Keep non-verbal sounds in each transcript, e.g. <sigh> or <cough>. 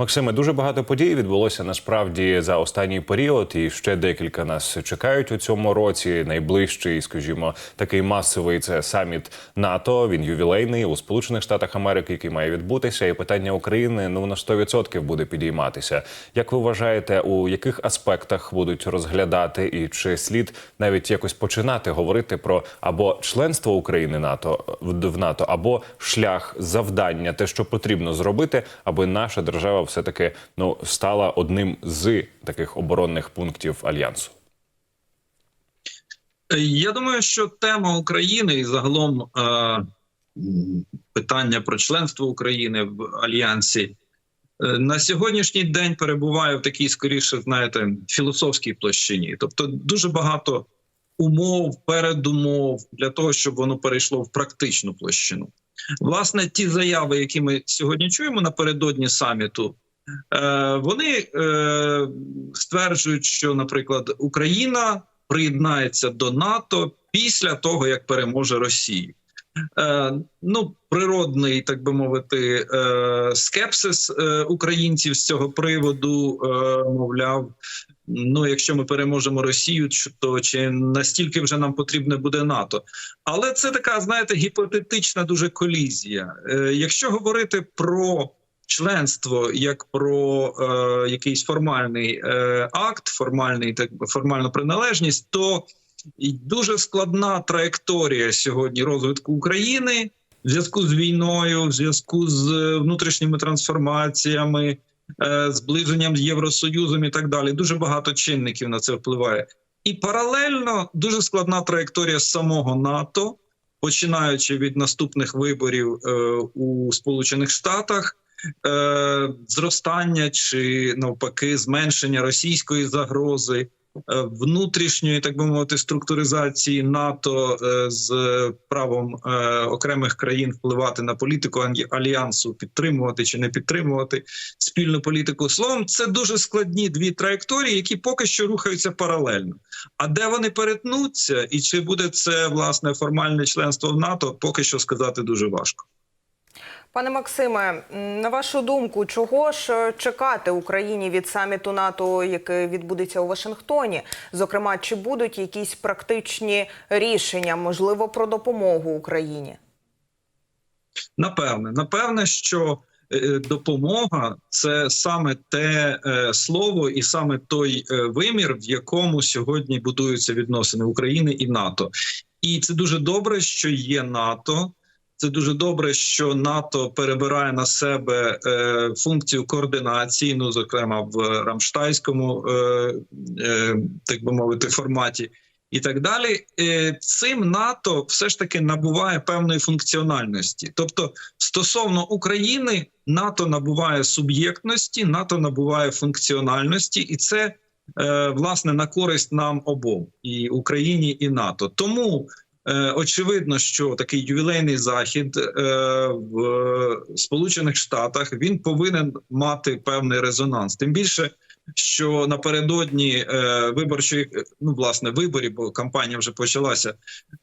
Максиме, дуже багато подій відбулося насправді за останній період, і ще декілька нас чекають у цьому році. Найближчий, скажімо, такий масовий це саміт НАТО. Він ювілейний у Сполучених Штатах Америки, який має відбутися. І питання України ну на 100% буде підійматися. Як ви вважаєте, у яких аспектах будуть розглядати, і чи слід навіть якось починати говорити про або членство України НАТО в НАТО, або шлях завдання, те, що потрібно зробити, аби наша держава все таки ну стала одним з таких оборонних пунктів альянсу? Я думаю, що тема України і загалом е, питання про членство України в альянсі е, на сьогоднішній день перебуває в такій, скоріше, знаєте, філософській площині. Тобто, дуже багато умов, передумов для того, щоб воно перейшло в практичну площину. Власне, ті заяви, які ми сьогодні чуємо напередодні саміту, е, вони е, стверджують, що, наприклад, Україна приєднається до НАТО після того, як переможе Росію. Е, ну, природний, так би мовити, скепсис українців з цього приводу, мовляв. Ну, якщо ми переможемо Росію, то чи настільки вже нам потрібне буде НАТО? Але це така, знаєте, гіпотетична дуже колізія. Е, якщо говорити про членство як про е, якийсь формальний е, акт, формальний так формальну приналежність, то дуже складна траєкторія сьогодні розвитку України в зв'язку з війною, в зв'язку з е, внутрішніми трансформаціями, зближенням з Євросоюзом і так далі. Дуже багато чинників на це впливає. І паралельно дуже складна траєкторія самого НАТО, починаючи від наступних виборів е, у Сполучених Штатах. Е, зростання чи навпаки зменшення російської загрози, е, внутрішньої, так би мовити, структуризації НАТО е, з правом е, окремих країн впливати на політику алья- альянсу, підтримувати чи не підтримувати спільну політику. Словом, це дуже складні дві траєкторії, які поки що рухаються паралельно. А де вони перетнуться, і чи буде це власне формальне членство в НАТО, поки що сказати дуже важко. Пане Максиме, на вашу думку, чого ж е, чекати Україні від саміту НАТО, який відбудеться у Вашингтоні? Зокрема, чи будуть якісь практичні рішення, можливо, про допомогу Україні? Напевне, напевне, що е, допомога це саме те е, слово і саме той е, вимір, в якому сьогодні будуються відносини України і НАТО. І це дуже добре, що є НАТО. Це дуже добре, що НАТО перебирає на себе е, функцію координації, ну зокрема в Рамштайському, е, е, так би мовити, форматі і так далі. Цим НАТО все ж таки набуває певної функціональності. Тобто, стосовно України, НАТО набуває суб'єктності, НАТО набуває функціональності, і це власне на користь нам обом і Україні, і НАТО. Тому очевидно, що такий ювілейний захід е, в Сполучених Штатах він повинен мати певний резонанс. Тим більше що напередодні е, виборчої ну власне виборів, бо кампанія вже почалася.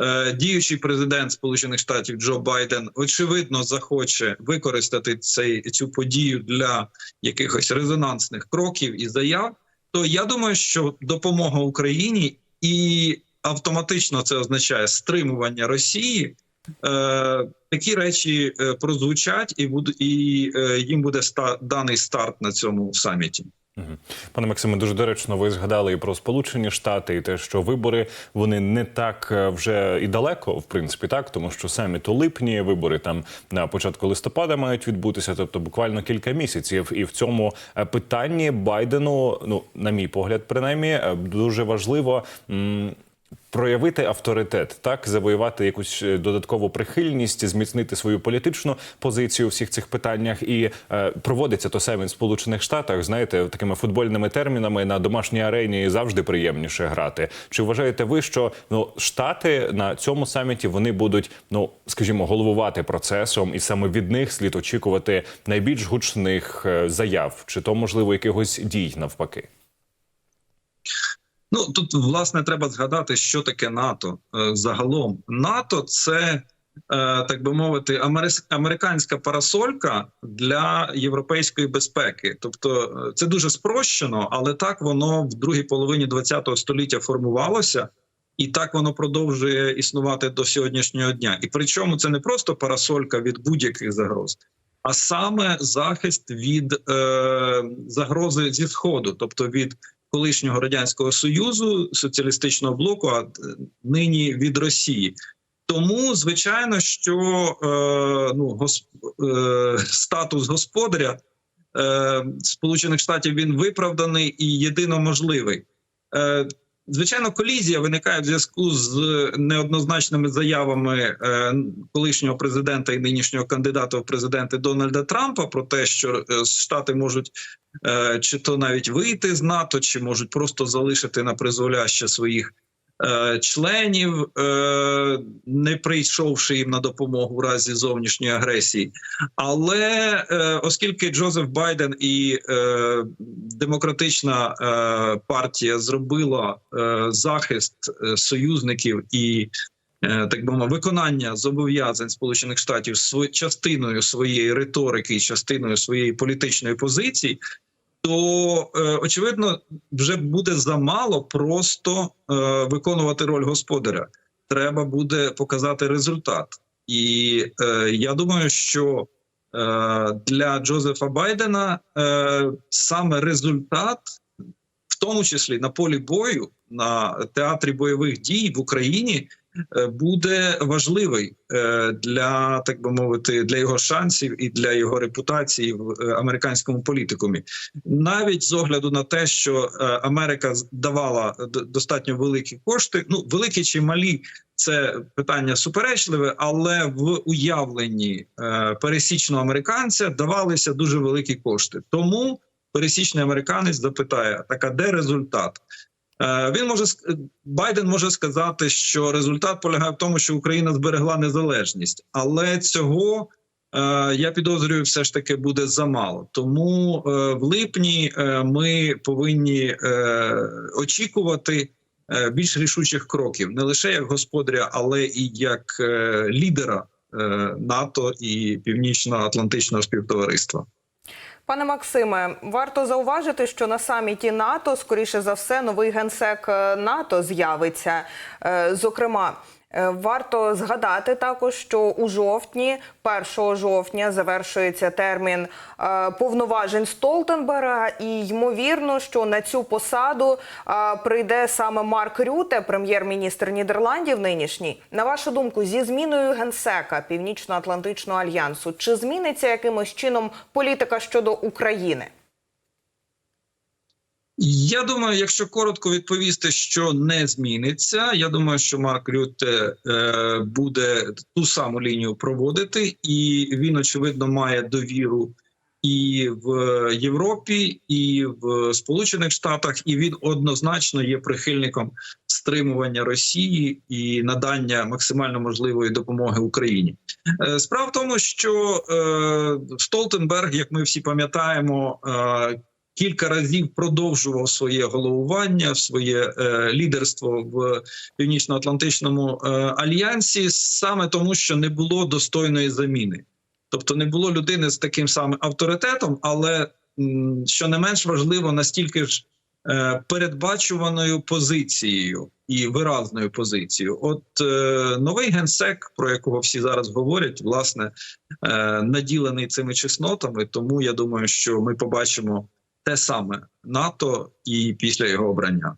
Е, діючий президент Сполучених Штатів Джо Байден очевидно захоче використати цей цю подію для якихось резонансних кроків і заяв. То я думаю, що допомога Україні і автоматично це означає стримування Росії. Е, такі речі е, прозвучать, і буде і е, їм буде ста даний старт на цьому саміті. Пане Максиме, дуже доречно, ви згадали і про Сполучені Штати, і те, що вибори вони не так е, вже і далеко, в принципі, так, тому що саміт у липні, вибори там на початку листопада мають відбутися, тобто буквально кілька місяців. І в цьому питанні Байдену, ну на мій погляд, принаймні, дуже важливо. Проявити авторитет, так завоювати якусь е, додаткову прихильність, зміцнити свою політичну позицію у всіх цих питаннях, і е, проводиться то саме в Сполучених Штатах. Знаєте, такими футбольними термінами на домашній арені завжди приємніше грати. Чи вважаєте ви, що ну штати на цьому саміті вони будуть, ну скажімо, головувати процесом, і саме від них слід очікувати найбільш гучних е, заяв, чи то можливо якихось дій навпаки? Ну тут власне треба згадати, що таке НАТО Е, загалом. НАТО це так би мовити, американська парасолька для європейської безпеки. Тобто, е, це дуже спрощено, але так воно в другій половині ХХ століття формувалося. І так воно продовжує існувати до сьогоднішнього дня. І причому це не просто парасолька від будь-яких загроз, а саме захист від е, загрози зі сходу, тобто від колишнього радянського союзу, соціалістичного блоку, а е, нині від Росії. Тому, звичайно, що е, ну, госп... е, статус господаря е, Сполучених Штатів він виправданий і єдино можливий. Е, Звичайно, колізія виникає в зв'язку з неоднозначними заявами е, колишнього президента і нинішнього кандидата в президенти Дональда Трампа про те, що е, Штати можуть е, чи то навіть вийти з НАТО, чи можуть просто залишити на призволяще своїх членів, е, не прийшовши їм на допомогу в разі зовнішньої агресії. Але е, оскільки Джозеф Байден і е, демократична е, партія зробила е, захист е, союзників і е, так би мовити, виконання зобов'язань Сполучених Штатів частиною своєї риторики і частиною своєї політичної позиції, то е, очевидно вже буде замало просто е, виконувати роль господаря. Треба буде показати результат. І е, я думаю, що е, для Джозефа Байдена е, саме результат, в тому числі на полі бою, на театрі бойових дій в Україні, буде важливий е, для так би мовити, для його шансів і для його репутації в е, американському політикумі, навіть з огляду на те, що е, Америка давала достатньо великі кошти, ну великі чи малі. Це питання суперечливе, але в уявленні е, пересічного американця давалися дуже великі кошти. Тому пересічний американець запитає: так а де результат? Е, він може Байден може сказати, що результат полягає в тому, що Україна зберегла незалежність, але цього е, я підозрюю, все ж таки буде замало. Тому е, в липні ми повинні очікувати більш рішучих кроків не лише як господаря, але і як лідера НАТО і Північно-Атлантичного співтовариства. Пане Максиме, варто зауважити, що на саміті НАТО, скоріше за все, новий генсек е, НАТО з'явиться. Е, Зокрема, варто згадати також, що у жовтні, 1 жовтня, завершується термін е, повноважень Столтенберга, і ймовірно, що на цю посаду е, прийде саме Марк Рюте, прем'єр-міністр Нідерландів нинішній. На вашу думку, зі зміною генсека Північно-Атлантичного альянсу, чи зміниться якимось чином політика щодо України? Я думаю, якщо коротко відповісти, що не зміниться, я думаю, що Марк Рютте е, буде ту саму лінію проводити, і він очевидно має довіру і в Європі, і в Сполучених Штатах, і він однозначно є прихильником стримування Росії і надання максимально можливої допомоги Україні. Е, Справа в тому, що е, Столтенберг, як ми всі пам'ятаємо, кілька разів продовжував своє головування, своє е, лідерство в північно-атлантичному е, альянсі, саме тому, що не було достойної заміни, тобто не було людини з таким самим авторитетом, але що не менш важливо, настільки ж е, передбачуваною позицією і виразною позицією. От е, новий генсек, про якого всі зараз говорять, власне е, наділений цими чеснотами. Тому я думаю, що ми побачимо те саме НАТО і після його обрання.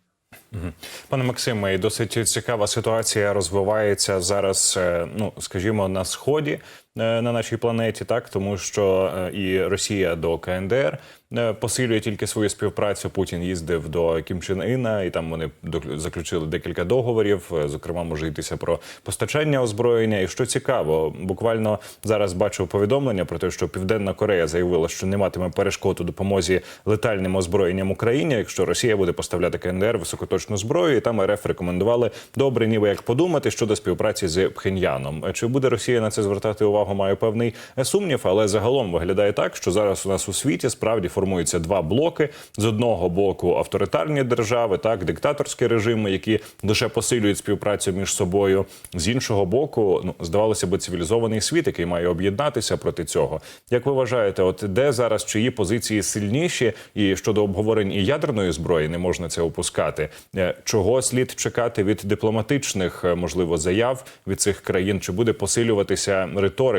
Пане Максиме, і досить цікава ситуація розвивається зараз. е, Ну скажімо, на сході на нашій планеті, так тому що е, і Росія до КНДР е, посилює тільки свою співпрацю. Путін їздив до Кім Чен Іна, і там вони заключили декілька договорів. Е, Зокрема, може йтися про постачання озброєння. І що цікаво, буквально зараз бачу повідомлення про те, що Південна Корея заявила, що не матиме перешкод у допомозі летальним озброєнням Україні, якщо Росія буде поставляти КНДР високоточну зброю. І там РФ рекомендували добре, ніби як подумати щодо співпраці з Пхеньяном. Чи буде Росія на це звертати увагу? Увагу, маю певний сумнів. Але загалом виглядає так, що зараз у нас у світі справді формуються два блоки: з одного боку авторитарні держави, так диктаторські режими, які лише посилюють співпрацю між собою. З іншого боку, ну здавалося би, цивілізований світ, який має об'єднатися проти цього. Як ви вважаєте, от де зараз чиї позиції сильніші, і щодо обговорень і ядерної зброї не можна це опускати? Е, Чого слід чекати від дипломатичних, е, можливо, заяв від цих країн? Чи буде посилюватися риторика?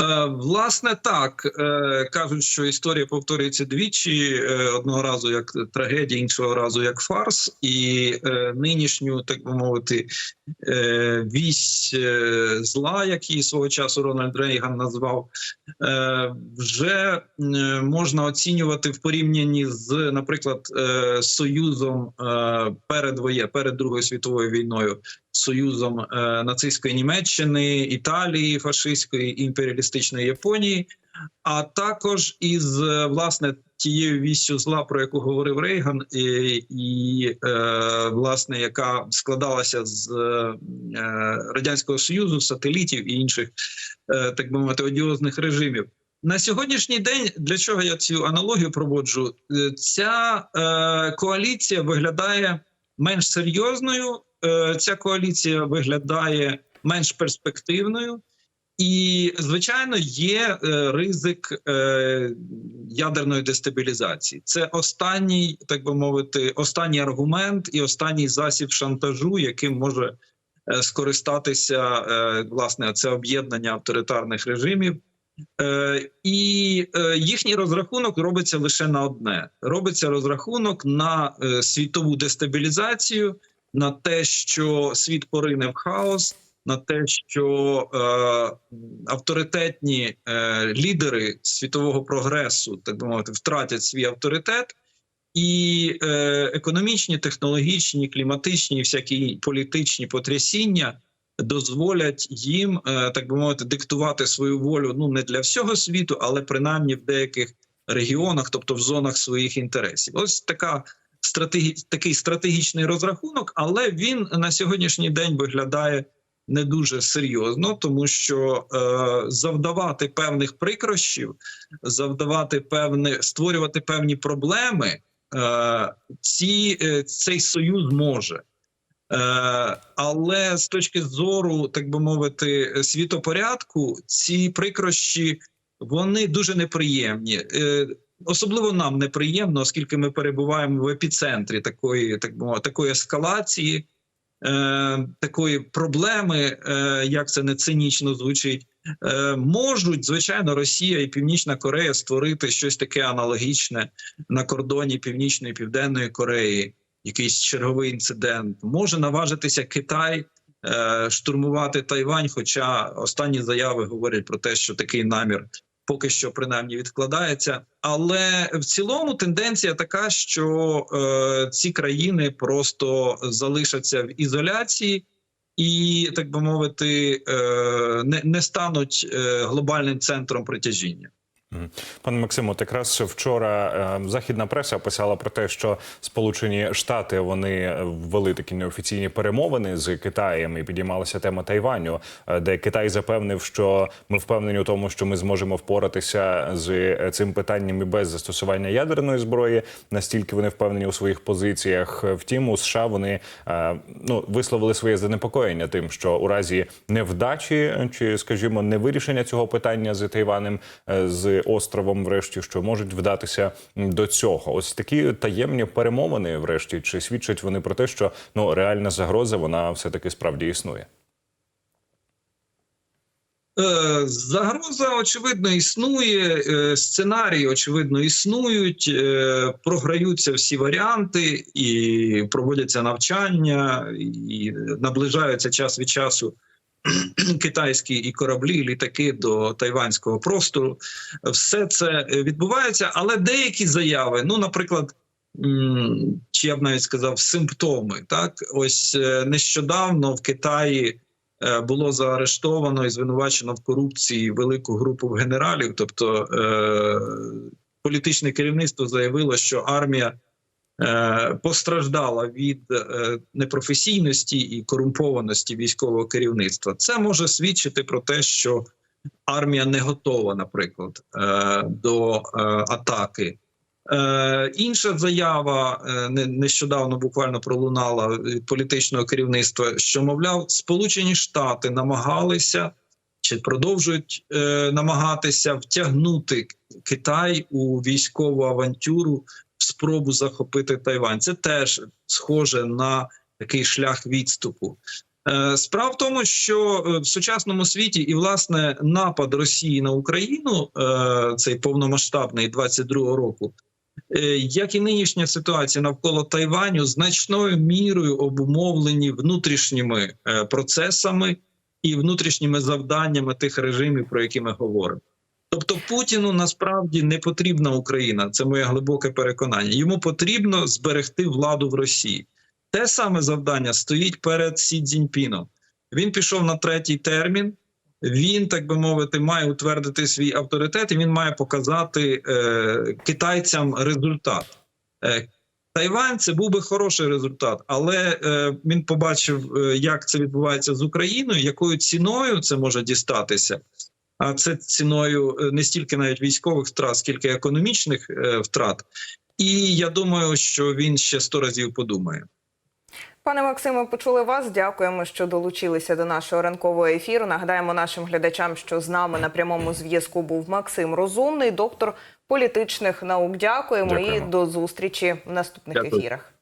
Е, Власне, так. Е, кажуть, що історія повторюється двічі: Е, одного разу як трагедія, іншого разу як фарс, і нинішню, так би мовити, вісь зла, як її свого часу Рональд Рейган назвав, вже можна оцінювати в порівнянні з, наприклад, союзом перед воє, перед Другою світовою війною. Союзом е, нацистської Німеччини, Італії, фашистської імперіалістичної Японії, а також із е, власне тією віссю зла, про яку говорив Рейган, і, і е, власне, яка складалася з е, радянського союзу, сателітів і інших, е, так би мовити, одіозних режимів. На сьогоднішній день для чого я цю аналогію проводжу? Е, Ця е, коаліція виглядає менш серйозною. Е, Ця коаліція виглядає менш перспективною, і звичайно є е, ризик е, ядерної дестабілізації. Це останній, так би мовити, останній аргумент і останній засіб шантажу, яким може скористатися власне це об'єднання авторитарних режимів. І їхній розрахунок робиться лише на одне: робиться розрахунок на світову дестабілізацію, на те, що світ порине в хаос, на те, що е, авторитетні е, лідери світового прогресу, так би мовити, втратять свій авторитет. І е, економічні, технологічні, кліматичні і всякі політичні потрясіння дозволять їм, е, так би мовити, диктувати свою волю ну не для всього світу, але принаймні в деяких регіонах, тобто в зонах своїх інтересів. Ось така стратегі... такий стратегічний розрахунок, але він на сьогоднішній день виглядає не дуже серйозно, тому що е, завдавати певних прикрощів, завдавати певне, створювати певні проблеми. Е, ці, е, цей союз може. Е, але з точки зору, так би мовити, світопорядку, ці прикрощі вони дуже неприємні. Особливо нам неприємно, оскільки ми перебуваємо в епіцентрі такої, так би такої ескалації, е, такої проблеми, е, як це не цинічно звучить. Е, можуть звичайно Росія і Північна Корея створити щось таке аналогічне на кордоні Північної і Південної Кореї якийсь черговий інцидент. Може наважитися Китай е, штурмувати Тайвань. Хоча останні заяви говорять про те, що такий намір поки що принаймні відкладається. Але в цілому тенденція така, що е, ці країни просто залишаться в ізоляції. І так би мовити, е, не, стануть е, глобальним центром притяжіння. Пане Максимо, от якраз вчора е, західна преса писала про те, що Сполучені Штати вони ввели такі неофіційні перемовини з Китаєм і підіймалася тема Тайваню, е, де Китай запевнив, що ми впевнені у тому, що ми зможемо впоратися з е, цим питанням і без застосування ядерної зброї. Настільки вони впевнені у своїх позиціях. Втім, у США вони е, ну висловили своє занепокоєння тим, що у разі невдачі чи, скажімо, невирішення цього питання з Тайванем е, островом, врешті, що можуть вдатися до цього. Ось такі таємні перемовини, врешті, чи свідчать вони про те, що ну реальна загроза вона все таки справді існує. Е, Загроза очевидно існує. е, Сценарії очевидно існують. е, Програються всі варіанти, і проводяться навчання, і наближаються час від часу <clears throat> китайські і кораблі, і літаки до тайванського простору. Все це відбувається, але деякі заяви, ну, наприклад. Чи я б навіть сказав симптоми, так ось е, нещодавно в Китаї е, було заарештовано і звинувачено в корупції велику групу генералів. Тобто е, політичне керівництво заявило, що армія е, постраждала від е, непрофесійності і корумпованості військового керівництва. Це може свідчити про те, що армія не готова, наприклад, е, до е, атаки. Е, інша заява е, не- нещодавно буквально пролунала від політичного керівництва, що мовляв, Сполучені Штати намагалися чи продовжують е, намагатися втягнути Китай у військову авантюру спробу захопити Тайвань. Це теж схоже на такий шлях відступу. Е, Справа в тому, що е, в сучасному світі і власне напад Росії на Україну, е, цей повномасштабний 22-го року, як і нинішня ситуація навколо Тайваню, значною мірою обумовлені внутрішніми процесами і внутрішніми завданнями тих режимів, про які ми говоримо. Тобто Путіну насправді не потрібна Україна, це моє глибоке переконання. Йому потрібно зберегти владу в Росії. Те саме завдання стоїть перед Сі Цзіньпіном. Він пішов на третій термін. Він, так би мовити, має утвердити свій авторитет, і він має показати е, китайцям результат. Е, Тайвань це був би хороший результат, але е, він побачив, е, як це відбувається з Україною, якою ціною це може дістатися. А це ціною е, не стільки навіть військових втрат, скільки економічних е, втрат. І я думаю, що він ще сто разів подумає. Пане Максиме, почули вас. Дякуємо, що долучилися до нашого ранкового ефіру. Нагадаємо нашим глядачам, що з нами на прямому зв'язку був Максим Розумний, доктор політичних наук. Дякуємо, і до зустрічі в наступних Дякую. ефірах.